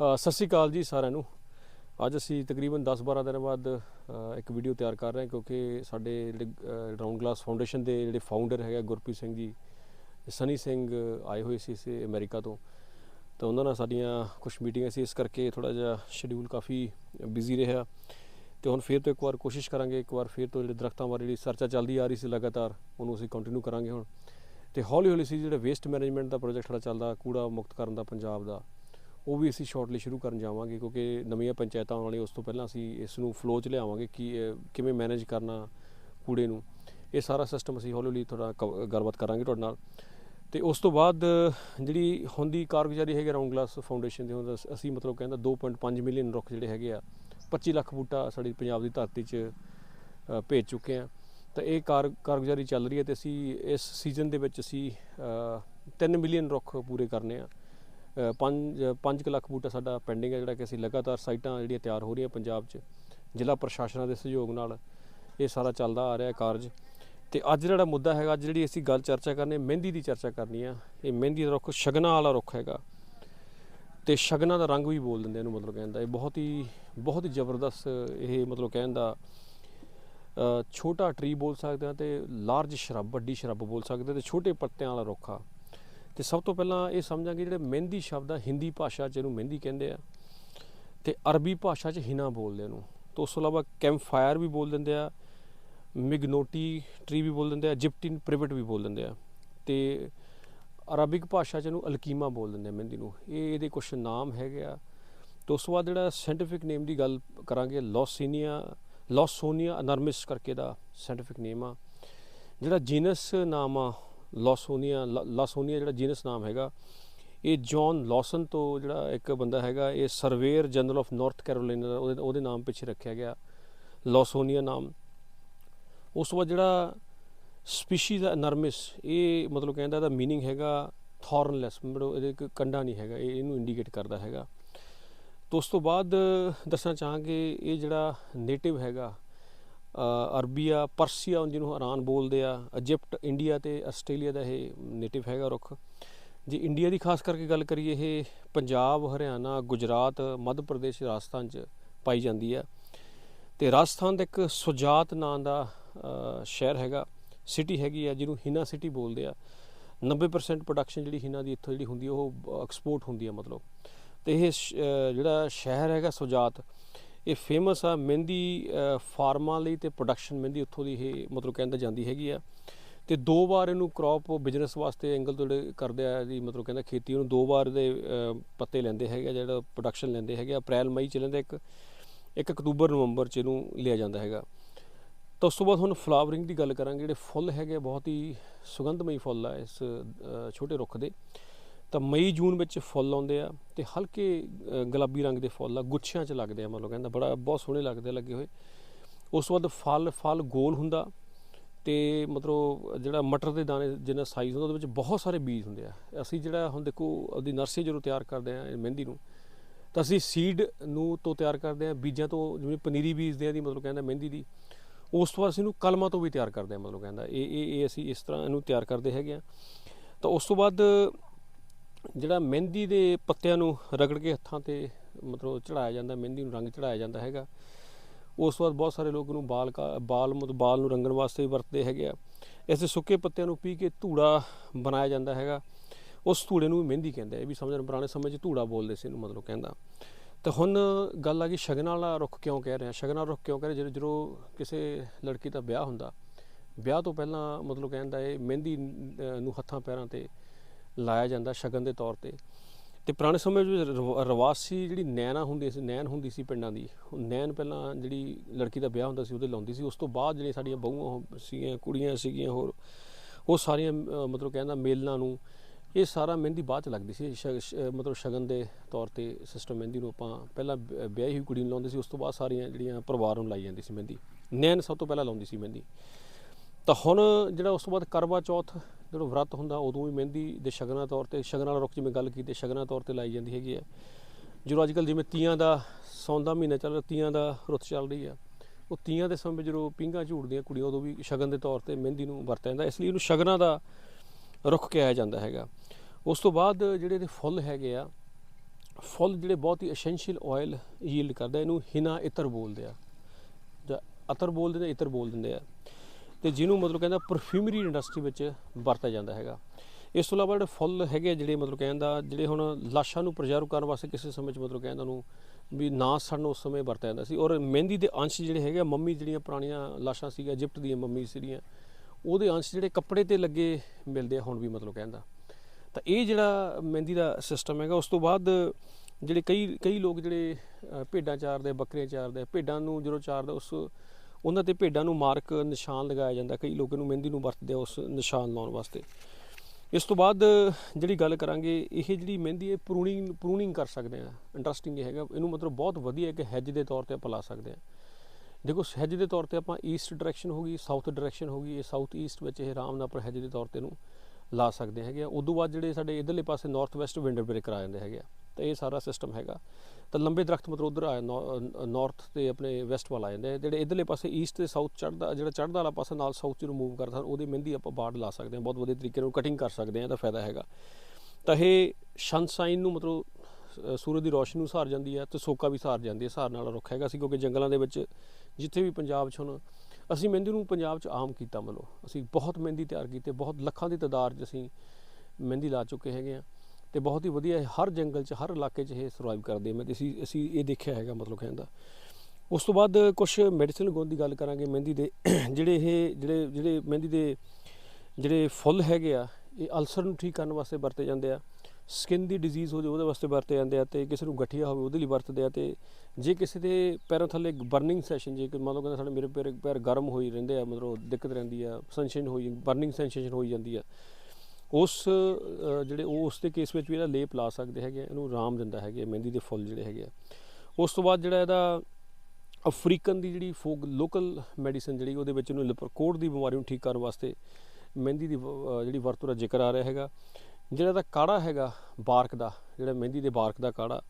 ਸਤਿ ਸ਼੍ਰੀ ਅਕਾਲ ਜੀ ਸਾਰਿਆਂ ਨੂੰ। ਅੱਜ ਅਸੀਂ ਤਕਰੀਬਨ 10-12 ਦਿਨ ਬਾਅਦ ਇੱਕ ਵੀਡੀਓ ਤਿਆਰ ਕਰ ਰਹੇ ਹਾਂ ਕਿਉਂਕਿ ਸਾਡੇ ਜਿਹੜੇ ਰਾਉਂਡ ਗਲਾਸ ਫਾਊਂਡੇਸ਼ਨ ਦੇ ਜਿਹੜੇ ਫਾਊਂਡਰ ਹੈਗਾ ਗੁਰਪ੍ਰੀਤ ਸਿੰਘ ਜੀ ਸਨੀ ਸਿੰਘ ਆਏ ਹੋਏ ਸੀ ਸੇ ਅਮਰੀਕਾ ਤੋਂ। ਤਾਂ ਉਹਨਾਂ ਨਾਲ ਸਾਡੀਆਂ ਕੁਝ ਮੀਟਿੰਗਾਂ ਸੀ ਇਸ ਕਰਕੇ ਥੋੜਾ ਜਿਹਾ ਸ਼ਡਿਊਲ ਕਾਫੀ ਬਿਜ਼ੀ ਰਿਹਾ। ਤੇ ਹੁਣ ਫੇਰ ਤੋਂ ਇੱਕ ਵਾਰ ਕੋਸ਼ਿਸ਼ ਕਰਾਂਗੇ, ਇੱਕ ਵਾਰ ਫੇਰ ਤੋਂ ਜਿਹੜੇ ਦਰਖਤਾਂ ਬਾਰੇ ਜਿਹੜੀ ਚਰਚਾ ਚੱਲਦੀ ਆ ਰਹੀ ਸੀ ਲਗਾਤਾਰ, ਉਹਨੂੰ ਅਸੀਂ ਕੰਟੀਨਿਊ ਕਰਾਂਗੇ ਹੁਣ। ਤੇ ਹੌਲੀ ਹੌਲੀ ਸੀ ਜਿਹੜਾ ਵੇਸਟ ਮੈਨੇਜਮੈਂਟ ਦਾ ਪ੍ਰੋਜੈਕਟ ਸਾਡਾ ਚੱਲਦਾ, ਕੂੜਾ ਮੁਕਤ ਕਰਨ ਦਾ ਪੰਜਾਬ ਦਾ ਉਹ ਵੀ ਅਸੀਂ ਸ਼ਾਰਟਲੀ ਸ਼ੁਰੂ ਕਰਨ ਜਾਵਾਂਗੇ ਕਿਉਂਕਿ ਨਵੀਆਂ ਪੰਚਾਇਤਾਂ ਆਉਣ ਵਾਲੀਆਂ ਉਸ ਤੋਂ ਪਹਿਲਾਂ ਅਸੀਂ ਇਸ ਨੂੰ ਫਲੋ 'ਚ ਲਿਆਵਾਂਗੇ ਕਿ ਕਿਵੇਂ ਮੈਨੇਜ ਕਰਨਾ ਕੂੜੇ ਨੂੰ। ਇਹ ਸਾਰਾ ਸਿਸਟਮ ਅਸੀਂ ਹੌਲੀ ਹੌਲੀ ਥੋੜਾ ਗੱਲਬਾਤ ਕਰਾਂਗੇ ਤੁਹਾਡੇ ਨਾਲ। ਤੇ ਉਸ ਤੋਂ ਬਾਅਦ ਜਿਹੜੀ ਹੁੰਦੀ ਕਾਰਗੁਜ਼ਾਰੀ ਹੈਗੀ ਰਾਉਂਡ ਗਲਾਸ ਫਾਊਂਡੇਸ਼ਨ ਦੇ ਹੁੰਦਾ ਅਸੀਂ ਮਤਲਬ ਕਹਿੰਦਾ 2.5 ਮਿਲੀਅਨ ਰੁੱਖ ਜਿਹੜੇ ਹੈਗੇ ਆ 25 ਲੱਖ ਬੂਟਾ ਸਾਡੀ ਪੰਜਾਬ ਦੀ ਧਰਤੀ 'ਚ ਭੇਜ ਚੁੱਕੇ ਆ। ਤਾਂ ਇਹ ਕਾਰ, ਕਾਰਗੁਜ਼ਾਰੀ ਚੱਲ ਰਹੀ ਹੈ ਤੇ ਅਸੀਂ ਇਸ ਸੀਜ਼ਨ ਦੇ ਵਿੱਚ ਅਸੀਂ 3 ਮਿਲੀਅਨ ਰੁੱਖ ਪੂਰੇ ਕਰਨੇ ਆ। 5 5 ਲੱਖ ਬੂਟਾ ਸਾਡਾ ਪੈਂਡਿੰਗ ਹੈ ਜਿਹੜਾ ਕਿ ਅਸੀਂ ਲਗਾਤਾਰ ਸਾਈਟਾਂ ਜਿਹੜੀਆਂ ਤਿਆਰ ਹੋ ਰਹੀਆਂ ਪੰਜਾਬ 'ਚ ਜ਼ਿਲ੍ਹਾ ਪ੍ਰਸ਼ਾਸਨਾਂ ਦੇ ਸਹਿਯੋਗ ਨਾਲ ਇਹ ਸਾਰਾ ਚੱਲਦਾ ਆ ਰਿਹਾ ਕਾਰਜ। ਤੇ ਅੱਜ ਜਿਹੜਾ ਮੁੱਦਾ ਹੈਗਾ ਅੱਜ ਜਿਹੜੀ ਅਸੀਂ ਗੱਲ ਚਰਚਾ ਕਰਨੀ ਮਹਿੰਦੀ ਦੀ ਚਰਚਾ ਕਰਨੀ ਆ ਇਹ ਮਹਿੰਦੀ ਦਾ ਰੁੱਖ ਸ਼ਗਨਾ ਵਾਲਾ ਰੁੱਖ ਹੈਗਾ। ਤੇ ਸ਼ਗਨਾ ਦਾ ਰੰਗ ਵੀ ਬੋਲ ਦਿੰਦੇ ਇਹਨੂੰ ਮਤਲਬ ਕਹਿੰਦਾ ਇਹ ਬਹੁਤ ਹੀ ਬਹੁਤ ਹੀ ਜ਼ਬਰਦਸਤ ਇਹ ਮਤਲਬ ਕਹਿੰਦਾ ਅ, ਛੋਟਾ ਟਰੀ ਬੋਲ ਸਕਦੇ ਆ ਤੇ ਲਾਰਜ ਸ਼ਰਬ ਵੱਡੀ ਸ਼ਰਬ ਬੋਲ ਸਕਦੇ ਤੇ ਛੋਟੇ ਪੱਤਿਆਂ ਵਾਲਾ ਰੁੱਖ ਆ। ਤੇ ਸਭ ਤੋਂ ਪਹਿਲਾਂ ਇਹ ਸਮਝਾਂਗੇ ਜਿਹੜੇ ਮਹਿੰਦੀ ਸ਼ਬਦ ਆ, ਹਿੰਦੀ ਭਾਸ਼ਾ 'ਚ ਇਹਨੂੰ ਮਹਿੰਦੀ ਕਹਿੰਦੇ ਆ ਤੇ ਅਰਬੀ ਭਾਸ਼ਾ 'ਚ ਹਿਨਾ ਬੋਲਦੇ ਇਹਨੂੰ। ਤੋਂ ਉਸ ਤੋਂ ਇਲਾਵਾ ਕੈਂਪਫਾਇਰ ਵੀ ਬੋਲ ਦਿੰਦੇ ਆ, ਮਿਗਨੋਟੀ ਟ੍ਰੀ ਵੀ ਬੋਲ ਦਿੰਦੇ ਆ ਜਿਪਟਿਨ ਪ੍ਰਿਵਟ ਵੀ ਬੋਲ ਦਿੰਦੇ ਆ ਤੇ ਅਰਬਿਕ ਭਾਸ਼ਾ 'ਚ ਇਹਨੂੰ ਅਲਕੀਮਾ ਬੋਲ ਦਿੰਦੇ ਆ ਮਹਿੰਦੀ ਨੂੰ। ਇਹ ਇਹਦੇ ਕੁਝ ਨਾਮ ਹੈਗੇ ਆ। ਤੇ ਉਸ ਤੋਂ ਬਾਅਦ ਜਿਹੜਾ ਸਾਇੰਟੀਫਿਕ ਨੇਮ ਦੀ ਗੱਲ ਕਰਾਂਗੇ, ਲੋਸੀਨੀਆ, ਲੋਸੋਨੀਆ ਅਨਰਮਿਸ ਕਰਕੇ ਦਾ ਸਾਇੰਟੀਫਿਕ ਨੇਮ ਆ। ਜਿਹੜਾ ਜੀਨਸ ਨਾਮ ਆ ਲੌਸੋਨੀਆ ਲਾਸੋਨੀਆ ਜਿਹੜਾ ਜੀਨਸ ਨਾਮ ਹੈਗਾ ਇਹ ਜੌਨ ਲੌਸਨ ਤੋਂ ਜਿਹੜਾ ਇੱਕ ਬੰਦਾ ਹੈਗਾ ਇਹ surveyor general of North Carolina ਦਾ ਉਹਦੇ ਉਹਦੇ ਨਾਮ ਪਿੱਛੇ ਰੱਖਿਆ ਗਿਆ ਲੌਸੋਨੀਆ ਨਾਮ ਉਸ ਤੋਂ ਬਾਅਦ ਜਿਹੜਾ ਸਪੀਸ਼ੀਜ਼ ਆ ਨਰਮਿਸ ਇਹ ਮਤਲਬ ਕਹਿੰਦਾ ਦਾ मीनिंग ਹੈਗਾ ਥੌਰਨਲੈਸ ਮਤਲਬ ਇਹਦੇ ਇੱਕ ਕੰਡਾ ਨਹੀਂ ਹੈਗਾ ਇਹ ਇਹਨੂੰ ਇੰਡੀਕੇਟ ਕਰਦਾ ਹੈਗਾ ਤੋਂ ਉਸ ਤੋਂ ਬਾਅਦ ਦੱਸਣਾ ਚਾਹਾਂਗੇ ਇਹ ਜਿਹੜਾ ਨੇਟਿਵ ਹੈਗਾ ਅ, ਅਰਬੀਆ, ਪਰਸੀਆ ਜਿਹਨੂੰ ਇਰਾਨ ਬੋਲਦੇ ਆ, ਇਜਿਪਟ, ਇੰਡੀਆ ਤੇ ਆਸਟ੍ਰੇਲੀਆ ਦਾ ਇਹ ਨੇਟਿਵ ਹੈਗਾ ਰੁੱਖ। ਜੇ ਇੰਡੀਆ ਦੀ ਖਾਸ ਕਰਕੇ ਗੱਲ ਕਰੀਏ, ਇਹ ਪੰਜਾਬ, ਹਰਿਆਣਾ, ਗੁਜਰਾਤ, ਮੱਧ ਪ੍ਰਦੇਸ਼, ਰਾਜਸਥਾਨ 'ਚ ਪਾਈ ਜਾਂਦੀ ਆ। ਤੇ ਰਾਜਸਥਾਨ ਦਾ ਇੱਕ ਸੁਜਾਤ ਨਾਂ ਦਾ ਸ਼ਹਿਰ ਹੈਗਾ ਸਿਟੀ ਹੈਗੀ ਆ, ਜਿਹਨੂੰ ਹਿਨਾ ਸਿਟੀ ਬੋਲਦੇ ਆ। 90% ਪ੍ਰੋਡਕਸ਼ਨ ਜਿਹੜੀ ਹਿਨਾ ਦੀ ਇੱਥੋਂ ਜਿਹੜੀ ਹੁੰਦੀ ਉਹ ਐਕਸਪੋਰਟ ਹੁੰਦੀ ਆ ਮਤਲਬ। ਤੇ ਇਹ ਸ਼- ਜਿਹੜਾ ਸ਼ਹਿਰ ਹੈਗਾ ਸੁਜਾਤ ਇਹ ਫੇਮਸ ਆ ਮਹਿੰਦੀ ਫਾਰਮਾਂ ਲਈ ਤੇ ਪ੍ਰੋਡਕਸ਼ਨ ਮਹਿੰਦੀ ਉੱਥੋਂ ਦੀ ਇਹ ਮਤਲਬ ਕਹਿੰਦਾ ਜਾਂਦੀ ਹੈਗੀ ਆ। ਤੇ ਦੋ ਵਾਰ ਇਹਨੂੰ ਕ੍ਰੌਪ ਬਿਜ਼ਨਸ ਵਾਸਤੇ ਐਂਗਲ ਤੋਂ ਜਿਹੜੇ ਕਰਦੇ ਆ ਇਹਦੀ ਮਤਲਬ ਕਹਿੰਦਾ ਖੇਤੀ ਉਹਨੂੰ ਦੋ ਵਾਰ ਦੇ ਪੱਤੇ ਲੈਂਦੇ ਹੈਗੇ ਆ, ਜਿਹੜਾ ਪ੍ਰੋਡਕਸ਼ਨ ਲੈਂਦੇ ਹੈਗੇ ਆ। ਅਪ੍ਰੈਲ ਮਈ ਚ ਲੈਂਦੇ ਇੱਕ ਇੱਕ ਅਕਤੂਬਰ ਨਵੰਬਰ ਚ ਇਹਨੂੰ ਲਿਆ ਜਾਂਦਾ ਹੈਗਾ। ਤਾਂ ਉਸ ਤੋਂ ਬਾਅਦ ਹੁਣ ਫਲਾਵਰਿੰਗ ਦੀ ਗੱਲ ਕਰਾਂਗੇ ਜਿਹੜੇ ਫੁੱਲ ਹੈਗੇ ਆ, ਬਹੁਤ ਹੀ ਸੁਗੰਧਮਈ ਫੁੱਲ ਆ ਇਸ ਛੋਟੇ ਰੁੱਖ ਦੇ। ਤਾਂ ਮਈ, ਜੂਨ ਵਿੱਚ ਫੁੱਲ ਆਉਂਦੇ ਆ ਤੇ ਹਲਕੇ ਗੁਲਾਬੀ ਰੰਗ ਦੇ ਫੁੱਲ ਆ, ਗੁੱਛਿਆਂ 'ਚ ਲੱਗਦੇ ਆ ਮਤਲਬ ਕਹਿੰਦਾ, ਬੜਾ, ਬਹੁਤ ਸੋਹਣੇ ਲੱਗਦੇ ਆ, ਲੱਗੇ ਹੋਏ। ਉਸ ਤੋਂ ਬਾਅਦ ਫਲ ਫਲ ਗੋਲ ਹੁੰਦਾ ਤੇ ਮਤਲਬ ਜਿਹੜਾ ਮਟਰ ਦੇ ਦਾਣੇ ਜਿੰਨਾ ਸਾਈਜ਼ ਹੁੰਦਾ, ਉਹਦੇ ਵਿੱਚ ਬਹੁਤ ਸਾਰੇ ਬੀਜ ਹੁੰਦੇ ਆ। ਅਸੀਂ ਜਿਹੜਾ ਹੁਣ ਦੇਖੋ ਉਹਦੀ ਨਰਸਰੀ ਜਦੋਂ ਤਿਆਰ ਕਰਦੇ ਆ ਮਹਿੰਦੀ ਨੂੰ, ਤਾਂ ਅਸੀਂ ਸੀਡ ਨੂੰ ਤੋਂ ਤਿਆਰ ਕਰਦੇ ਆ, ਬੀਜਾਂ ਤੋਂ ਜਿਵੇਂ ਪਨੀਰੀ ਬੀਜਦੇ ਆ ਦੀ ਮਤਲਬ ਕਹਿੰਦਾ ਮਹਿੰਦੀ ਦੀ, ਉਸ ਤੋਂ ਬਾਅਦ ਅਸੀਂ ਇਹਨੂੰ ਕਲਮਾਂ ਤੋਂ ਵੀ ਤਿਆਰ ਕਰਦੇ ਆ ਮਤਲਬ ਕਹਿੰਦਾ। ਇਹ ਇਹ ਇਹ ਅਸੀਂ ਇਸ ਤਰ੍ਹਾਂ ਇਹਨੂੰ ਤਿਆਰ ਕਰਦੇ ਹੈਗੇ ਆ। ਤਾਂ ਉਸ ਤੋਂ ਬਾਅਦ ਜਿਹੜਾ ਮਹਿੰਦੀ ਦੇ ਪੱਤਿਆਂ ਨੂੰ ਰਗੜ ਕੇ ਹੱਥਾਂ ਤੇ ਮਤਲਬ ਚੜਾਇਆ ਜਾਂਦਾ, ਮਹਿੰਦੀ ਨੂੰ ਰੰਗ ਚੜਾਇਆ ਜਾਂਦਾ ਹੈਗਾ। ਉਸ ਤੋਂ ਬਾਅਦ ਬਹੁਤ ਸਾਰੇ ਲੋਕ ਇਹਨੂੰ ਬਾਲ ਕਾ- ਬਾਲ ਮਤਲਬ ਬਾਲ ਨੂੰ ਰੰਗਣ ਵਾਸਤੇ ਵੀ ਵਰਤਦੇ ਹੈਗੇ ਆ। ਇਸ ਦੇ ਸੁੱਕੇ ਪੱਤਿਆਂ ਨੂੰ ਪੀ ਕੇ ਧੂੜਾ ਬਣਾਇਆ ਜਾਂਦਾ ਹੈਗਾ। ਉਸ ਧੂੜੇ ਨੂੰ ਮਹਿੰਦੀ ਕਹਿੰਦੇ ਆ। ਇਹ ਵੀ ਸਮਝਣ ਪੁਰਾਣੇ ਸਮੇਂ 'ਚ ਧੂੜਾ ਬੋਲਦੇ ਸੀ ਇਹਨੂੰ ਮਤਲਬ ਕਹਿੰਦਾ। ਤਾਂ ਹੁਣ ਗੱਲ ਆ ਗਈ ਸ਼ਗਨਾਂ ਵਾਲਾ ਰੁੱਖ ਕਿਉਂ ਕਹਿ ਰਹੇ ਆ? ਸ਼ਗਨ ਰੁੱਖ ਕਿਉਂ ਕਹਿ ਰਹੇ ਜਦੋਂ ਜਦੋਂ ਕਿਸੇ ਲੜਕੀ ਦਾ ਵਿਆਹ ਹੁੰਦਾ, ਵਿਆਹ ਤੋਂ ਪਹਿਲਾਂ ਮਤਲਬ ਕਹਿੰਦਾ ਇਹ ਮਹਿੰਦੀ ਨੂੰ ਹੱਥਾਂ ਪੈਰਾਂ ਤੇ ਲਾਇਆ ਜਾਂਦਾ ਸ਼ਗਨ ਦੇ ਤੌਰ ਤੇ। ਤੇ ਪੁਰਾਣੇ ਸਮੇਂ ਵਿੱਚ ਰਵਾ- ਰਿਵਾਜ ਜਿਹੜੀ ਨੈਣਾ ਹੁੰਦੀ ਸੀ, ਨੈਣ ਹੁੰਦੀ ਸੀ ਪਿੰਡਾਂ ਦੀ, ਉਹ ਨੈਣ ਪਹਿਲਾਂ ਜਿਹੜੀ ਲੜਕੀ ਦਾ ਵਿਆਹ ਹੁੰਦਾ ਸੀ, ਉਹਦੇ ਲਾਉਂਦੀ ਸੀ। ਉਸ ਤੋਂ ਬਾਅਦ ਜਿਹੜੀਆਂ ਸਾਡੀਆਂ ਬਹੂਆਂ ਸੀਗੀਆਂ, ਕੁੜੀਆਂ ਸੀਗੀਆਂ ਹੋਰ, ਉਹ ਸਾਰੀਆਂ ਮਤਲਬ ਕਹਿੰਦਾ ਮੇਲਨਾਂ ਨੂੰ, ਇਹ ਸਾਰਾ ਮਹਿੰਦੀ ਬਾਅਦ ਚ ਲੱਗਦੀ ਸੀ। ਸ਼- ਮਤਲਬ ਸ਼ਗਨ ਦੇ ਤੌਰ ਤੇ ਸਿਸਟਮ ਮਹਿੰਦੀ ਨੂੰ ਆਪਾਂ ਪਹਿਲਾਂ ਵਿ- ਵਿਆਹੀ ਹੋਈ ਕੁੜੀ ਨੂੰ ਲਾਉਂਦੇ ਸੀ, ਉਸ ਤੋਂ ਬਾਅਦ ਸਾਰੀਆਂ ਜਿਹੜੀਆਂ ਪਰਿਵਾਰ ਨੂੰ ਲਾਈ ਜਾਂਦੀ ਸੀ ਮਹਿੰਦੀ। ਨੈਣ ਸਭ ਤੋਂ ਪਹਿਲਾਂ ਲਾਉਂਦੀ ਸੀ ਮਹਿੰਦੀ। ਤਾਂ ਹੁਣ ਜਿਹੜਾ ਉਸ ਤੋਂ ਬਾਅਦ ਕਰਵਾ ਚੌਥ ਜਦੋਂ ਵਰਤ ਹੁੰਦਾ ਉਦੋਂ ਵੀ ਮਹਿੰਦੀ ਦੇ ਸ਼ਗਨਾਂ ਤੌਰ ਤੇ, ਸ਼ਗਨਾਂ ਵਾਲਾ ਰੁੱਖ ਜਿਵੇਂ ਗੱਲ ਕੀਤੀ, ਸ਼ਗਨਾਂ ਤੌਰ ਤੇ ਲਾਈ ਜਾਂਦੀ ਹੈਗੀ ਹੈ। ਜਦੋਂ ਅੱਜ ਕੱਲ੍ਹ ਜਿਵੇਂ ਤੀਆਂ ਦਾ ਸੌਣ ਦਾ ਮਹੀਨਾ ਚੱਲ ਰਿਹਾ, ਤੀਆਂ ਦਾ ਰੁੱਤ ਚੱਲ ਰਹੀ ਆ, ਉਹ ਤੀਆਂ ਦੇ ਸਮੇਂ ਜਦੋਂ ਪਿੰਗਾ ਝੂੜਦੀਆਂ ਕੁੜੀਆਂ, ਉਦੋਂ ਵੀ ਸ਼ਗਨ ਦੇ ਤੌਰ ਤੇ ਮਹਿੰਦੀ ਨੂੰ ਵਰਤਿਆ ਜਾਂਦਾ। ਇਸ ਲਈ ਇਹਨੂੰ ਸ਼ਗਨਾਂ ਦਾ ਰੁੱਖ ਕਿਹਾ ਜਾਂਦਾ ਹੈਗਾ। ਉਸ ਤੋਂ ਬਾਅਦ ਜਿਹੜੇ ਇਹਦੇ ਫੁੱਲ ਹੈਗੇ ਆ, ਫੁੱਲ ਜਿਹੜੇ ਬਹੁਤ ਹੀ ਐਸੈਂਸ਼ੀਅਲ ਆਇਲ ਯੀਲਡ ਕਰਦਾ, ਇਹਨੂੰ ਹਿਨਾ ਇਤਰ ਬੋਲਦੇ ਆ। ਜਾਂ ਅਤਰ ਬੋਲਦੇ ਨੇ ਇਤਰ ਬੋਲ ਦਿੰਦੇ ਆ। ਤੇ ਜਿਹਨੂੰ ਮਤਲਬ ਕਹਿੰਦਾ ਪਰਫਿਊਮਰੀ ਇੰਡਸਟਰੀ ਵਿੱਚ ਵਰਤਿਆ ਜਾਂਦਾ ਹੈਗਾ। ਇਸ ਤੋਂ ਇਲਾਵਾ ਜਿਹੜੇ ਫੁੱਲ ਹੈਗੇ ਆ ਜਿਹੜੇ ਮਤਲਬ ਕਹਿੰਦਾ ਜਿਹੜੇ ਹੁਣ ਲਾਸ਼ਾਂ ਨੂੰ ਪ੍ਰਜਰਵ ਕਰਨ ਵਾਸਤੇ ਕਿਸੇ ਸਮੇਂ 'ਚ ਮਤਲਬ ਕਹਿੰਦਾ ਨੂੰ ਵੀ ਨਾ ਸੜਨ ਉਸ ਸਮੇਂ ਵਰਤਿਆ ਜਾਂਦਾ ਸੀ। ਔਰ ਮਹਿੰਦੀ ਦੇ ਅੰਸ਼ ਜਿਹੜੇ ਹੈਗੇ ਆ, ਮੰਮੀ ਜਿਹੜੀਆਂ ਪੁਰਾਣੀਆਂ ਲਾਸ਼ਾਂ ਸੀਗੀਆਂ ਇਜਿਪਟ ਦੀਆਂ ਮੰਮੀ ਸੀਗੀਆਂ ਉਹਦੇ ਅੰਸ਼ ਜਿਹੜੇ ਕੱਪੜੇ ਤੇ ਲੱਗੇ ਮਿਲਦੇ ਆ ਹੁਣ ਵੀ ਮਤਲਬ ਕਹਿੰਦਾ ਤਾਂ ਇਹ ਜਿਹੜਾ ਮਹਿੰਦੀ ਦਾ ਸਿਸਟਮ ਹੈਗਾ ਉਸ ਤੋਂ ਬਾਅਦ ਜਿਹੜੇ ਕਈ ਕਈ ਲੋਕ ਜਿਹੜੇ ਭੇਡਾਂ ਚਾਰਦੇ ਬੱਕਰੀਆਂ ਚਾਰਦੇ ਭੇਡਾਂ ਨੂੰ ਜਦੋਂ ਚਾਰਦੇ ਉਸ ਉਹਨਾਂ ਤੇ ਭੇਡਾਂ ਨੂੰ ਮਾਰਕ ਨਿਸ਼ਾਨ ਲਗਾਇਆ ਜਾਂਦਾ, ਕਈ ਲੋਕ ਇਹਨੂੰ ਮਹਿੰਦੀ ਨੂੰ ਵਰਤਦੇ ਆ ਉਸ ਨਿਸ਼ਾਨ ਲਾਉਣ ਵਾਸਤੇ। ਇਸ ਤੋਂ ਬਾਅਦ ਜਿਹੜੀ ਗੱਲ ਕਰਾਂਗੇ, ਇਹ ਜਿਹੜੀ ਮਹਿੰਦੀ ਹੈ ਪ੍ਰੂਨਿੰਗ ਪ੍ਰੂਨਿੰਗ ਕਰ ਸਕਦੇ ਆ ਇੰਟਰਸਟਿੰਗ ਇਹ ਹੈਗਾ, ਇਹਨੂੰ ਮਤਲਬ ਬਹੁਤ ਵਧੀਆ ਇੱਕ ਹੈਜ ਦੇ ਤੌਰ ਤੇ ਆਪਾਂ ਲਾ ਸਕਦੇ ਆ ਦੇਖੋ ਹੈਜ ਦੇ ਤੌਰ ਤੇ ਆਪਾਂ ਈਸਟ ਡਾਇਰੈਕਸ਼ਨ ਹੋ ਗਈ ਸਾਊਥ ਡਾਇਰੈਕਸ਼ਨ ਹੋ ਗਈ, ਇਹ ਸਾਊਥ ਈਸਟ ਵਿੱਚ ਇਹ ਆਰਾਮ ਨਾਲ ਆਪਾਂ ਹੈਜ ਦੇ ਤੌਰ ਤੇ ਇਹਨੂੰ ਲਾ ਸਕਦੇ ਹੈਗੇ ਆ। ਉਦੋਂ ਬਾਅਦ ਜਿਹੜੇ ਸਾਡੇ ਇਧਰਲੇ ਪਾਸੇ ਨਾਰਥ ਵੈਸਟ ਵਿੰਡਰ ਬ੍ਰੇਕਰ ਆ ਜਾਂਦੇ ਹੈਗੇ ਆ। ਤਾਂ ਇਹ ਸਾਰਾ ਸਿਸਟਮ ਹੈਗਾ। ਤਾਂ ਲੰਬੇ ਦਰਖਤ ਮਤਲਬ ਉਧਰ ਆ ਨਾਰਥ ਤੇ ਆਪਣੇ ਵੈਸਟ ਵੱਲ ਆ ਜਾਂਦੇ। ਜਿਹੜੇ ਇਧਰਲੇ ਪਾਸੇ ਈਸਟ ਤੇ ਸਾਊਥ ਚੜਦਾ ਜਿਹੜਾ ਚੜਦਾ ਵਾਲਾ ਪਾਸਾ ਨਾਲ ਸਾਊਥ ਚ ਨੂੰ ਮੂਵ ਕਰਦਾ ਉਹਦੀ ਮਹਿੰਦੀ ਆਪਾਂ ਬਾੜ ਲਾ ਸਕਦੇ ਹਾਂ। ਬਹੁਤ ਵਧੀਆ ਤਰੀਕੇ ਨਾਲ ਕਟਿੰਗ ਕਰ ਸਕਦੇ ਹਾਂ, ਇਹਦਾ ਫਾਇਦਾ ਹੈਗਾ। ਤਾਂ ਇਹ ਸ਼ਨਸਾਈਨ ਨੂੰ ਮਤਲਬ ਸੂਰਜ ਦੀ ਰੋਸ਼ਨੀ ਨੂੰ ਸਹਾਰ ਜਾਂਦੀ ਹੈ ਤੇ ਸੋਕਾ ਵੀ ਸਹਾਰ ਜਾਂਦੀ ਹੈ ਸਹਾਰ ਨਾਲ ਰੁੱਖ ਹੈਗਾ ਸੀ, ਕਿਉਂਕਿ ਜੰਗਲਾਂ ਦੇ ਵਿੱਚ ਜਿੱਥੇ ਵੀ ਪੰਜਾਬ 'ਚ ਹੁਣ ਅਸੀਂ ਮਹਿੰਦੀ ਨੂੰ ਪੰਜਾਬ 'ਚ ਆਮ ਕੀਤਾ ਮਤਲਬ ਅਸੀਂ ਬਹੁਤ ਮਹਿੰਦੀ ਤਿਆਰ ਕੀਤੀ, ਬਹੁਤ ਲੱਖਾਂ ਦੀ ਤਾਦਾਦ 'ਚ ਅਸੀਂ ਮਹਿੰਦੀ ਲਾ ਚੁੱਕੇ ਹੈਗੇ ਆ ਤੇ ਬਹੁਤ ਹੀ ਵਧੀਆ ਇਹ ਹਰ ਜੰਗਲ 'ਚ, ਹਰ ਇਲਾਕੇ 'ਚ ਇਹ ਸਰਵਾਈਵ ਕਰਦੇ ਮੈਂ ਅਸੀਂ ਅਸੀਂ ਇਹ ਦੇਖਿਆ ਹੈਗਾ ਮਤਲਬ ਕਹਿੰਦਾ ਉਸ ਤੋਂ ਬਾਅਦ ਕੁਝ ਮੈਡੀਸਨ ਗੁਣ ਦੀ ਗੱਲ ਕਰਾਂਗੇ ਮਹਿੰਦੀ ਦੇ। ਜਿਹੜੇ ਇਹ, ਜਿਹੜੇ ਜਿਹੜੇ ਮਹਿੰਦੀ ਦੇ ਜਿਹੜੇ ਫੁੱਲ ਹੈਗੇ ਆ, ਇਹ ਅਲਸਰ ਨੂੰ ਠੀਕ ਕਰਨ ਵਾਸਤੇ ਵਰਤੇ ਜਾਂਦੇ ਆ। ਸਕਿਨ ਦੀ ਡਿਜ਼ੀਜ਼ ਹੋ ਜਾਵੇ, ਉਹਦੇ ਵਾਸਤੇ ਵਰਤੇ ਜਾਂਦੇ ਆ ਤੇ ਕਿਸੇ ਨੂੰ ਗਠੀਆ ਹੋਵੇ, ਉਹਦੇ ਲਈ ਵਰਤਦੇ ਆ ਤੇ ਜੇ ਕਿਸੇ ਦੇ ਪੈਰਾਂ ਥੱਲੇ ਬਰਨਿੰਗ ਸੈਸ਼ਨ ਜੇ ਕਿ ਮੰਨ ਲਓ ਕਹਿੰਦਾ ਸਾਡੇ ਮੇਰੇ ਪੈਰ ਪੈਰ ਗਰਮ ਹੋਈ ਰਹਿੰਦੇ ਆ, ਮਤਲਬ ਦਿੱਕਤ ਰਹਿੰਦੀ ਆ ਸੈਂਸੇਸ਼ਨ ਹੋਈ ਬਰਨਿੰਗ ਸੈਂਸੇਸ਼ਨ ਹੋਈ ਜਾਂਦੀ ਆ ਉਸ ਜਿਹੜੇ ਉਹ ਉਸ ਦੇ ਕੇਸ ਵਿੱਚ ਵੀ ਇਹਦਾ ਲੇਪ ਲਾ ਸਕਦੇ ਹੈਗੇ ਆ, ਇਹਨੂੰ ਆਰਾਮ ਦਿੰਦਾ ਹੈਗੇ ਆ, ਮਹਿੰਦੀ ਦੇ ਫੁੱਲ ਜਿਹੜੇ ਹੈਗੇ ਆ। ਉਸ ਤੋਂ ਬਾਅਦ ਜਿਹੜਾ ਇਹਦਾ ਅਫਰੀਕਨ ਦੀ ਜਿਹੜੀ ਫੋਕ ਲੋਕਲ ਮੈਡੀਸਨ ਜਿਹੜੀ ਉਹਦੇ ਵਿੱਚ ਇਹਨੂੰ ਲਿਪਰਕੋਡ ਦੀ ਬਿਮਾਰੀ ਨੂੰ ਠੀਕ ਕਰਨ ਵਾਸਤੇ ਮਹਿੰਦੀ ਦੀ ਵ- ਜਿਹੜੀ ਵਰਤੋਂ ਦਾ ਜ਼ਿਕਰ ਆ ਰਿਹਾ ਹੈਗਾ। ਜਿਹੜਾ ਦਾ ਕਾੜਾ ਹੈਗਾ ਬਾਰਕ ਦਾ ਜਿਹੜਾ ਮਹਿੰਦੀ ਦੇ ਬਾਰਕ ਦਾ ਕਾੜਾ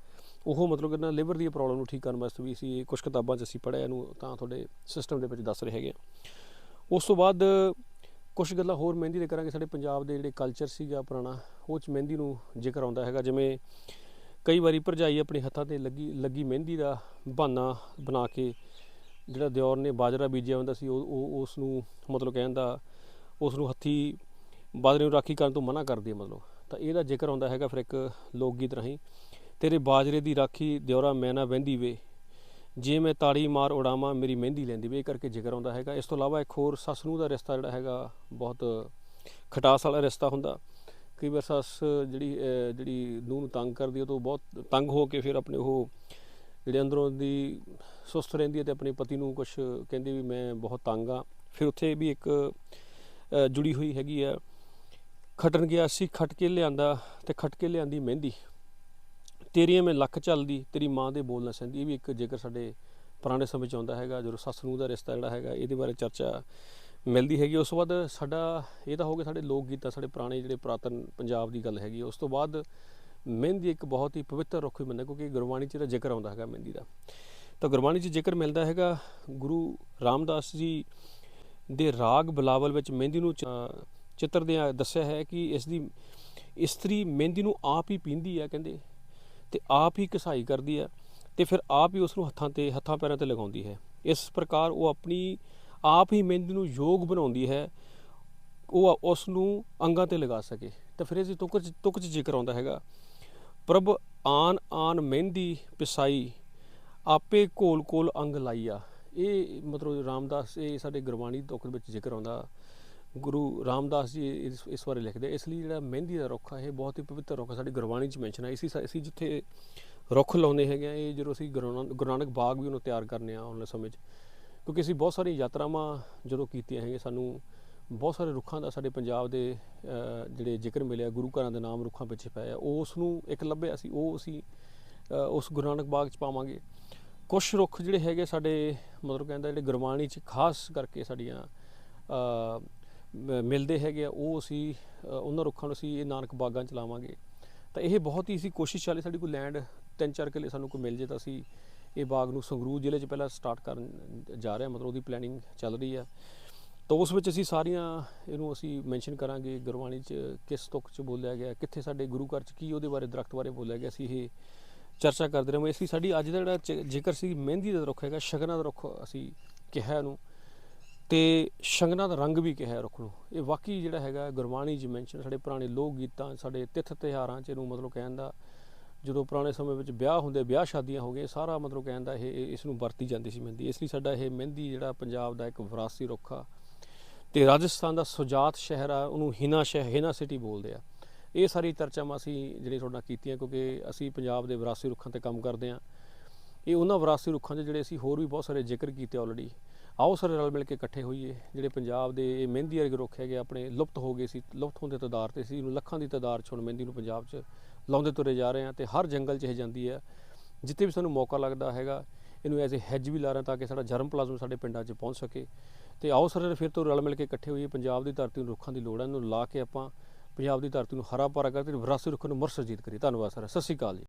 ਉਹ ਮਤਲਬ ਕਿ ਨਾ ਲਿਵਰ ਦੀ ਪ੍ਰੋਬਲਮ ਨੂੰ ਠੀਕ ਕਰਨ ਵਾਸਤੇ ਵੀ ਅਸੀਂ ਕੁਝ ਕਿਤਾਬਾਂ 'ਚ ਅਸੀਂ ਪੜ੍ਹਿਆ ਇਹਨੂੰ ਤਾਂ ਤੁਹਾਡੇ ਸਿਸਟਮ ਦੇ ਵਿੱਚ ਦੱਸ ਰਹੇ ਹੈਗੇ ਆ। ਉਸ ਤੋਂ ਬਾਅਦ ਕੁਝ ਗੱਲਾਂ ਹੋਰ ਮਹਿੰਦੀ ਦੇ ਕਰਾਂਗੇ। ਸਾਡੇ ਪੰਜਾਬ ਦੇ ਜਿਹੜੇ ਕਲਚਰ ਸੀਗਾ ਪੁਰਾਣਾ, ਉਹ 'ਚ ਮਹਿੰਦੀ ਨੂੰ ਜ਼ਿਕਰ ਆਉਂਦਾ ਹੈਗਾ। ਜਿਵੇਂ ਕਈ ਵਾਰੀ ਭਰਜਾਈ ਆਪਣੇ ਹੱਥਾਂ ਤੇ ਲੱਗੀ ਲੱਗੀ ਮਹਿੰਦੀ ਦਾ ਬਹਾਨਾ ਬਣਾ ਕੇ ਜਿਹੜਾ ਦਿਓਰ ਨੇ ਬਾਜਰਾ ਬੀਜਿਆ ਹੁੰਦਾ ਸੀ, ਉਹ ਉਹ, ਉਸ ਨੂੰ ਮਤਲਬ ਕਹਿੰਦਾ ਉਸ ਨੂੰ ਹੱਥੀ ਬਾਜਰੇ ਨੂੰ ਰਾਖੀ ਕਰਨ ਤੋਂ ਮਨਾ ਕਰਦੀ ਹੈ ਮਤਲਬ। ਤਾਂ ਇਹਦਾ ਜ਼ਿਕਰ ਆਉਂਦਾ ਹੈਗਾ ਫਿਰ ਇੱਕ ਲੋਕ ਗੀਤ ਰਾਹੀਂ। ਤੇਰੇ ਬਾਜਰੇ ਦੀ ਰਾਖੀ ਦਿਓਰਾ ਮੈਂ ਨਾ ਵਹਿੰਦੀ ਵੇ ਜੇ ਮੈਂ ਤਾੜੀ ਮਾਰ ਉਡਾਵਾਂ, ਮੇਰੀ ਮਹਿੰਦੀ ਲੈਂਦੀ ਵੀ ਇਹ ਕਰਕੇ ਜ਼ਿਕਰ ਆਉਂਦਾ ਹੈਗਾ। ਇਸ ਤੋਂ ਇਲਾਵਾ ਇੱਕ ਹੋਰ ਸੱਸ ਨੂੰ ਦਾ ਰਿਸ਼ਤਾ ਜਿਹੜਾ ਹੈਗਾ, ਬਹੁਤ ਖਟਾਸ ਵਾਲਾ ਰਿਸ਼ਤਾ ਹੁੰਦਾ। ਕਈ ਵਾਰ ਸੱਸ ਜਿਹੜੀ ਜਿਹੜੀ ਨੂੰਹ ਨੂੰ ਤੰਗ ਕਰਦੀ ਹੈ ਤਾਂ ਉਹ ਬਹੁਤ ਤੰਗ ਹੋ ਕੇ ਫਿਰ ਆਪਣੇ ਉਹ ਜਿਹੜੇ ਅੰਦਰੋਂ ਦੀ ਸੁਸਤ ਰਹਿੰਦੀ ਹੈ ਤੇ ਆਪਣੇ ਪਤੀ ਨੂੰ ਕੁਝ ਕਹਿੰਦੀ ਵੀ ਮੈਂ ਬਹੁਤ ਤੰਗ ਆ ਫਿਰ ਉੱਥੇ ਵੀ ਇੱਕ ਜੁੜੀ ਹੋਈ ਹੈਗੀ ਆ ਖਟਣ ਗਿਆ ਸੀ, ਖਟ ਕੇ ਲਿਆਂਦਾ ਤੇ ਖਟ ਕੇ ਲਿਆਂਦੀ ਮਹਿੰਦੀ। ਤੇਰੀਆਂ ਮੈਂ ਲੱਖ ਚੱਲਦੀ, ਤੇਰੀ ਮਾਂ ਦੇ ਬੋਲ ਨਾ ਸਹਿੰਦੀ। ਇਹ ਵੀ ਇੱਕ ਜੇਕਰ ਸਾਡੇ ਪੁਰਾਣੇ ਸਮੇਂ ਚ ਆਉਂਦਾ ਹੈਗਾ, ਜਦੋਂ ਸੱਸ ਨੂੰ ਦਾ ਰਿਸ਼ਤਾ ਜਿਹੜਾ ਹੈਗਾ, ਇਹਦੇ ਬਾਰੇ ਚਰਚਾ ਮਿਲਦੀ ਹੈਗੀ, ਉਸ ਤੋਂ ਬਾਅਦ ਸਾਡਾ, ਇਹ ਤਾਂ ਹੋ ਗਿਆ ਸਾਡੇ ਲੋਕ ਗੀਤ ਆ ਸਾਡੇ ਪੁਰਾਣੇ ਜਿਹੜੇ ਪੁਰਾਤਨ ਪੰਜਾਬ ਦੀ ਗੱਲ ਹੈਗੀ, ਉਸ ਤੋਂ ਬਾਅਦ ਮਹਿੰਦੀ ਇੱਕ ਬਹੁਤ ਹੀ ਪਵਿੱਤਰ ਰੁੱਖ ਹੀ ਮੰਨਿਆ, ਕਿਉਂਕਿ ਗੁਰਬਾਣੀ 'ਚ ਇਹਦਾ ਜ਼ਿਕਰ ਆਉਂਦਾ ਹੈਗਾ ਮਹਿੰਦੀ ਦਾ। ਤਾਂ ਗੁਰਬਾਣੀ 'ਚ ਜ਼ਿਕਰ ਮਿਲਦਾ ਹੈਗਾ, ਗੁਰੂ ਰਾਮਦਾਸ ਜੀ ਦੇ ਰਾਗ ਬਲਾਵਲ ਵਿੱਚ ਮਹਿੰਦੀ ਨੂੰ ਚ- ਚਿੱਤਰ ਦੇ ਦੱਸਿਆ ਹੈ ਕਿ ਇਸ ਦੀ ਇਸਤਰੀ ਮਹਿੰਦੀ ਨੂੰ ਆਪ ਹੀ ਪੀਂਦੀ ਹੈ ਕਹਿੰਦੇ। ਤੇ ਆਪ ਹੀ ਕਸਾਈ ਕਰਦੀ ਹੈ ਤੇ ਫਿਰ ਆਪ ਹੀ ਉਸ ਨੂੰ ਹੱਥਾਂ ਤੇ, ਹੱਥਾਂ ਪੈਰਾਂ ਤੇ ਲਗਾਉਂਦੀ ਹੈ। ਇਸ ਪ੍ਰਕਾਰ ਉਹ ਆਪਣੀ, ਆਪ ਹੀ ਮਹਿੰਦੀ ਨੂੰ ਯੋਗ ਬਣਾਉਂਦੀ ਹੈ। ਉਹ ਉਸ ਨੂੰ ਅੰਗਾਂ ਤੇ ਲਗਾ ਸਕੇ। ਤਾਂ ਫਿਰ ਇਸ ਤੁਕ ਚ ਤੁਕ ਚ ਜ਼ਿਕਰ ਆਉਂਦਾ ਹੈਗਾ, ਪ੍ਰਭ, ਆਨ ਆਨ ਮਹਿੰਦੀ ਪਿਸਾਈ, ਆਪੇ ਕੋਲ ਕੋਲ ਅੰਗ ਲਾਈਆ। ਇਹ ਮਤਲਬ ਰਾਮਦਾਸ, ਇਹ ਸਾਡੇ ਗੁਰਬਾਣੀ ਤੁਕ ਵਿੱਚ ਜ਼ਿਕਰ ਆਉਂਦਾ। ਗੁਰੂ ਰਾਮਦਾਸ ਜੀ ਇਸ ਇਸ ਬਾਰੇ ਲਿਖਦੇ ਇਸ ਲਈ ਜਿਹੜਾ ਮਹਿੰਦੀ ਦਾ ਰੁੱਖ ਆ, ਇਹ ਬਹੁਤ ਹੀ ਪਵਿੱਤਰ ਰੁੱਖ ਆ, ਸਾਡੀ ਗੁਰਬਾਣੀ 'ਚ ਮੈਂਸ਼ਨ ਹੈ ਇਸੀ ਅਸੀਂ ਜਿੱਥੇ ਰੁੱਖ ਲਾਉਂਦੇ ਹੈਗੇ ਆ, ਇਹ ਜਦੋਂ ਅਸੀਂ ਗੁਰੂ ਨਾਨਕ ਗੁਰੂ ਨਾਨਕ ਬਾਗ ਵੀ ਉਹਨੂੰ ਤਿਆਰ ਕਰਨੇ ਆ ਆਉਣ ਵਾਲੇ ਸਮੇਂ 'ਚ, ਕਿਉਂਕਿ ਅਸੀਂ ਬਹੁਤ ਸਾਰੀਆਂ ਯਾਤਰਾਵਾਂ ਜਦੋਂ ਕੀਤੀਆਂ ਹੈਗੀਆਂ, ਸਾਨੂੰ ਬਹੁਤ ਸਾਰੇ ਰੁੱਖਾਂ ਦਾ ਸਾਡੇ ਪੰਜਾਬ ਦੇ ਜਿਹੜੇ ਜ਼ਿਕਰ ਮਿਲਿਆ ਗੁਰੂ ਘਰਾਂ ਦੇ ਨਾਮ ਰੁੱਖਾਂ ਪਿੱਛੇ ਪਏ ਆ ਉਹ ਉਸ ਨੂੰ ਇੱਕ ਲੱਭਿਆ ਸੀ ਉਹ ਅਸੀਂ ਉਸ ਗੁਰੂ ਨਾਨਕ ਬਾਗ 'ਚ ਪਾਵਾਂਗੇ। ਕੁਝ ਰੁੱਖ ਜਿਹੜੇ ਹੈਗੇ ਸਾਡੇ, ਮਤਲਬ ਕਹਿੰਦਾ ਜਿਹੜੇ ਗੁਰਬਾਣੀ 'ਚ, ਖਾਸ ਕਰਕੇ ਸਾਡੀਆਂ ਮਿਲਦੇ ਹੈਗੇ ਆ, ਉਹ ਅਸੀਂ ਉਹਨਾਂ ਰੁੱਖਾਂ ਨੂੰ ਅਸੀਂ ਇਹ ਨਾਨਕ ਬਾਗਾਂ ਚ ਲਾਵਾਂਗੇ। ਤਾਂ ਇਹ ਬਹੁਤ ਹੀ ਅਸੀਂ ਕੋਸ਼ਿਸ਼ ਚਾਲੇ ਸਾਡੀ ਕੋਈ ਲੈਂਡ ਤਿੰਨ ਚਾਰ ਕਿੱਲੇ ਸਾਨੂੰ ਕੋਈ ਮਿਲ ਜੇ ਤਾਂ ਅਸੀਂ ਇਹ ਬਾਗ ਨੂੰ ਸੰਗਰੂਰ ਜ਼ਿਲ੍ਹੇ 'ਚ ਪਹਿਲਾਂ ਸਟਾਰਟ ਕਰਨ ਜਾ ਰਹੇ ਹਾਂ, ਮਤਲਬ ਉਹਦੀ ਪਲੈਨਿੰਗ ਚੱਲ ਰਹੀ ਆ। ਤਾਂ ਉਸ ਵਿੱਚ ਅਸੀਂ ਸਾਰੀਆਂ ਇਹਨੂੰ ਅਸੀਂ ਮੈਂਸ਼ਨ ਕਰਾਂਗੇ, ਗੁਰਬਾਣੀ 'ਚ ਕਿਸ ਤੁਕ 'ਚ ਬੋਲਿਆ ਗਿਆ, ਕਿੱਥੇ ਸਾਡੇ ਗੁਰੂ ਘਰ 'ਚ ਕੀ ਉਹਦੇ ਬਾਰੇ ਦਰਖਤ ਬਾਰੇ ਬੋਲਿਆ ਗਿਆ, ਅਸੀਂ ਇਹ ਚਰਚਾ ਕਰਦੇ ਰਹਾਂਗੇ। ਇਸ ਲਈ ਸਾਡੀ ਅੱਜ ਦਾ ਜਿਹੜਾ ਚ- ਜ਼ਿਕਰ ਸੀ, ਮਹਿੰਦੀ ਦਾ ਰੁੱਖ ਹੈਗਾ, ਸ਼ਗਨਾਂ ਦਾ ਰੁੱਖ ਅਸੀਂ ਕਿਹਾ ਇਹਨੂੰ ਤੇ ਸ਼ਗਨਾਂ ਦਾ ਰੰਗ ਵੀ ਕਿਹਾ ਰੁੱਖ ਨੂੰ। ਇਹ ਵਾਕਈ ਜਿਹੜਾ ਹੈਗਾ ਗੁਰਬਾਣੀ ਜੀ ਮੈਂਸ਼ਨ ਸਾਡੇ ਪੁਰਾਣੇ ਲੋਕ ਗੀਤਾਂ, ਸਾਡੇ ਤਿੱਥ ਤਿਉਹਾਰਾਂ 'ਚ ਇਹਨੂੰ ਮਤਲਬ ਕਹਿਣ ਦਾ, ਜਦੋਂ ਪੁਰਾਣੇ ਸਮੇਂ ਵਿੱਚ ਵਿਆਹ ਹੁੰਦੇ, ਵਿਆਹ ਸ਼ਾਦੀਆਂ ਹੋ ਗਏ ਸਾਰਾ ਮਤਲਬ ਕਹਿਣ ਦਾ ਇਹ, ਇਹ- ਇਸ ਨੂੰ ਵਰਤੀ ਜਾਂਦੀ ਸੀ ਮਹਿੰਦੀ। ਇਸ ਲਈ ਸਾਡਾ ਇਹ ਮਹਿੰਦੀ ਜਿਹੜਾ ਪੰਜਾਬ ਦਾ ਇੱਕ ਵਿਰਾਸਤੀ ਰੁੱਖ ਆ ਤੇ ਰਾਜਸਥਾਨ ਦਾ ਸੁਜਾਤ ਸ਼ਹਿਰ ਆ, ਉਹਨੂੰ ਹਿਨਾ ਸ਼ਹਿਰ ਹਿਨਾ ਸਿਟੀ ਬੋਲਦੇ ਆ। ਇਹ ਸਾਰੀ ਚਰਚਾਵਾਂ ਅਸੀਂ ਜਿਹੜੀ ਤੁਹਾਡੇ ਨਾਲ ਕੀਤੀਆਂ, ਕਿਉਂਕਿ ਅਸੀਂ ਪੰਜਾਬ ਦੇ ਵਿਰਾਸਤੀ ਰੁੱਖਾਂ ਤੇ ਕੰਮ ਕਰਦੇ ਆ। ਇਹ ਉਹਨਾਂ ਵਿਰਾਸਤੀ ਰੁੱਖਾਂ 'ਚ ਜਿਹੜੇ ਅਸੀਂ ਹੋਰ ਵੀ ਬਹੁਤ ਸਾਰੇ ਜ਼ਿਕਰ ਕੀਤੇ ਆਲਰੇਡੀ ਆਓ ਸਾਰੇ ਰਲ ਮਿਲ ਕੇ ਇਕੱਠੇ ਹੋਈਏ। ਜਿਹੜੇ ਪੰਜਾਬ ਦੇ ਇਹ ਮਹਿੰਦੀ ਵਰਗੇ ਰੁੱਖ ਹੈਗੇ, ਆਪਣੇ ਲੁਪਤ ਹੋ ਗਏ ਸੀ, ਲੁਪਤ ਹੋਣ ਦੇ ਤਦਾਰ ਤੇ ਸੀ, ਇਹਨੂੰ ਲੱਖਾਂ ਦੀ ਤਦਾਰ 'ਚ ਹੁਣ ਮਹਿੰਦੀ ਨੂੰ ਪੰਜਾਬ 'ਚ ਲਾਉਂਦੇ ਤੁਰੇ ਜਾ ਰਹੇ ਆ ਤੇ ਹਰ ਜੰਗਲ 'ਚ ਇਹ ਜਾਂਦੀ ਹੈ। ਜਿੱਥੇ ਵੀ ਸਾਨੂੰ ਮੌਕਾ ਲੱਗਦਾ ਹੈਗਾ, ਇਹਨੂੰ ਐਜ਼ ਅ ਹੈਜ ਵੀ ਲਾ ਰਹੇ ਤਾਂ ਕਿ ਸਾਡਾ ਜਰਮ ਪਲਾਜ਼ਮ ਸਾਡੇ ਪਿੰਡਾਂ 'ਚ ਪਹੁੰਚ ਸਕੇ। ਤੇ ਆਓ ਸਾਰੇ ਫਿਰ ਤੋਂ ਰਲ ਮਿਲ ਕੇ ਇਕੱਠੇ ਹੋਈਏ। ਪੰਜਾਬ ਦੀ ਧਰਤੀ ਨੂੰ ਰੁੱਖਾਂ ਦੀ ਲੋੜ ਹੈ, ਇਹਨੂੰ ਲਾ ਕੇ ਆਪਾਂ ਪੰਜਾਬ ਦੀ ਧਰਤੀ ਨੂੰ ਹਰਾ ਭਰਾ ਕਰਕੇ ਤੇ ਰੁੱਖ ਨੂੰ ਮੁਰਸਜੀਤ ਕਰੀਏ। ਧੰਨਵਾਦ ਸਰ, ਸਤਿ ਸ਼੍ਰੀ ਅਕਾਲ ਜੀ।